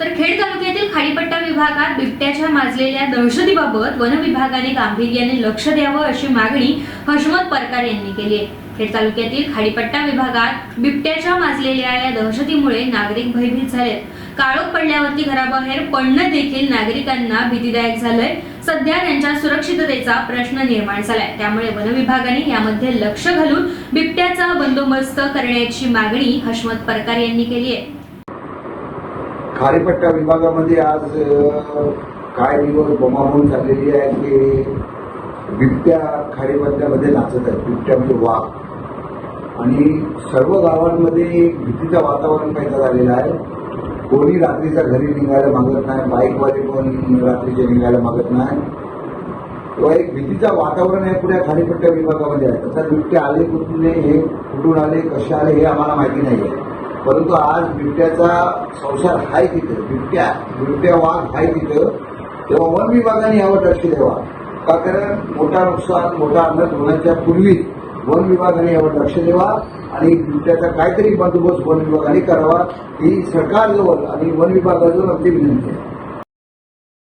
तर खेड तालुक्यातील खाडीपट्टा विभागात बिबट्याच्या माजलेल्या दहशतीबाबत वन विभागाने गांभीर्याने लक्ष द्यावं अशी मागणी हशमत परकार यांनी केली आहे. खेड तालुक्यातील खाडीपट्टा विभागात बिबट्याच्या माजलेल्या या दहशतीमुळे नागरिक भयभीत झालेत. काळोख पडल्यावरती घराबाहेर पडणं देखील नागरिकांना भीतीदायक झालंय. सध्या त्यांच्या सुरक्षिततेचा प्रश्न निर्माण झालाय. त्यामुळे वन विभागाने यामध्ये लक्ष घालून बिबट्याचा बंदोबस्त करण्याची मागणी हशमत परकार यांनी केली आहे. खारेपट्टा विभागामध्ये आज अ, काय दिवस बोमाबोम चाललेली आहे की बिबट्या खारेपट्ट्यामध्ये नाचत आहेत बिबट्या म्हणजे वाघ. आणि सर्व गावांमध्ये एक भीतीचं वातावरण पैदा झालेलं आहे. कोणी रात्रीच्या घरी निघायला मागत नाही बाईकवाले पण रात्रीचे निघायला मागत नाही. किंवा एक भीतीचं वातावरण आहे पुण्या खालीपट्ट्या विभागामध्ये आहे. तसा बिबटे आले कुठून हे कुठून आले कसे आले हे आम्हाला माहिती नाही आहे परंतु आज बिबट्याचा संसार आहे तिथं. बिबट्या बिबट्या वाघ आहे तिथं. तेव्हा वन विभागाने यावर लक्ष द्यावा का कारण मोठा नुकसान मोठा अंदाज होण्याच्या पूर्वी वन विभागाने यावर लक्ष द्यावा आणि बिबट्याचा काहीतरी बंदोबस्त वन विभागाने करावा. ही सरकारजवळ आणि वन विभागाजवळ आमची विनंती आहे.